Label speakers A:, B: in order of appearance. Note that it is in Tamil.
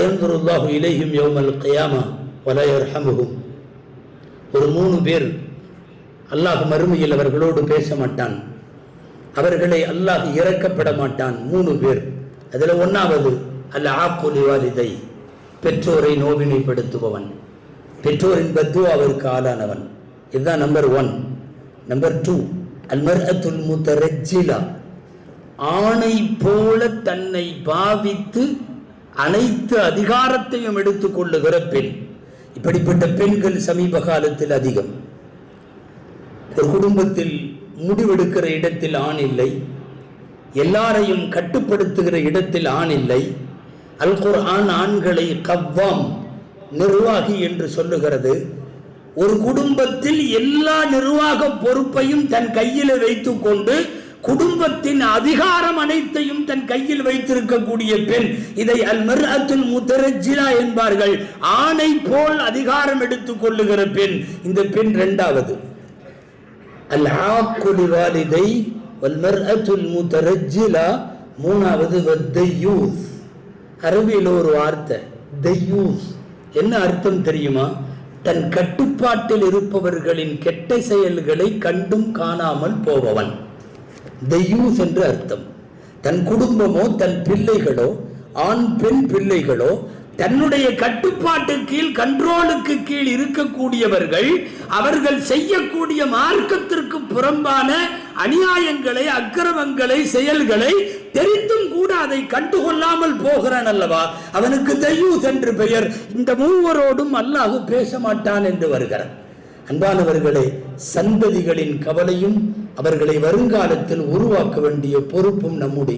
A: அயந்துருல்லாஹு இலையும் யௌமல் கயாமா வலையர்ஹமுகும் ஒரு மூணு பேர் அல்லாஹ் மறுமையில் அவர்களோடு பேச மாட்டான். அவர்களை அல்லாஹ் இறக்கப்பட மாட்டான். மூணு பேர். அதில் ஒன்றாவது அல்ல ஆக்குலி வாலிதை பெற்றோரை நோவினைப்படுத்துபவன். பெற்றோரின் பத்து அவருக்கு ஆளானவன். இதுதான் நம்பர் ஒன் நம்பர் டூ அல்மர் அத்துல் முத்தரஜிலா ஆணை போல தன்னை பாவித்து அனைத்து அதிகாரத்தையும் எடுத்துக்கொள்ளுகிற பெண் இப்படிப்பட்ட பெண்கள் சமீப காலத்தில் அதிகம். ஒரு குடும்பத்தில் முடிவெடுக்கிற இடத்தில் ஆண் இல்லை எல்லாரையும் கட்டுப்படுத்துகிற இடத்தில் ஆண் இல்லை அல் குர்ஆன் ஆண்களை கவ்வாம் நிர்வாகி என்று சொல்லுகிறது. ஒரு குடும்பத்தில் எல்லா நிர்வாக பொறுப்பையும் தன் கையில் வைத்துக்கொண்டு குடும்பத்தின் அதிகாரம் அனைத்தையும் தன் கையில் வைத்திருக்கக்கூடிய பெண் இதை அல் மர்அத்துல் முத்தரஜிலா என்பார்கள். ஆணை போல் அதிகாரம் எடுத்துக் கொள்ளுகிற பெண் இந்த பெண் இரண்டாவது. அல் ஆக்குலி வாலிதை வல் மர்அத்துல் முத்தரஜிலா மூணாவது வத்தையூஸ். அரபியில் ஒரு வார்த்தை தையூஸ். என்ன அர்த்தம் தெரியுமா? தன் கட்டுப்பாட்டில் இருப்பவர்களின் கெட்ட செயல்களை கண்டும் காணாமல் போபவன். தெய்யூஸ் என்று அர்த்தம். தன் குடும்பமோ தன் பிள்ளைகளோ ஆண் பெண் பிள்ளைகளோ தன்னுடைய கட்டுப்பாட்டு கீழ் கண்ட்ரோலுக்கு கீழ் இருக்கக்கூடியவர்கள் அவர்கள் செய்யக்கூடிய மார்க்கத்திற்கு புறம்பான அநியாயங்களை அக்கிரமங்களை செயல்களை தெரிந்தும் கூட அதை கண்டுகொள்ளாமல் போகிறான் அல்லவா? அவனுக்கு தெய்யூஸ் என்று பெயர். இந்த மூவரோடும் அல்லாஹு பேச மாட்டான் என்று வருகிறான். அன்பானவர்களே சந்ததிகளின் கவலையும் அவர்களை வருங்காலத்தில் உருவாக்க வேண்டிய பொறுப்பும் நம்முடைய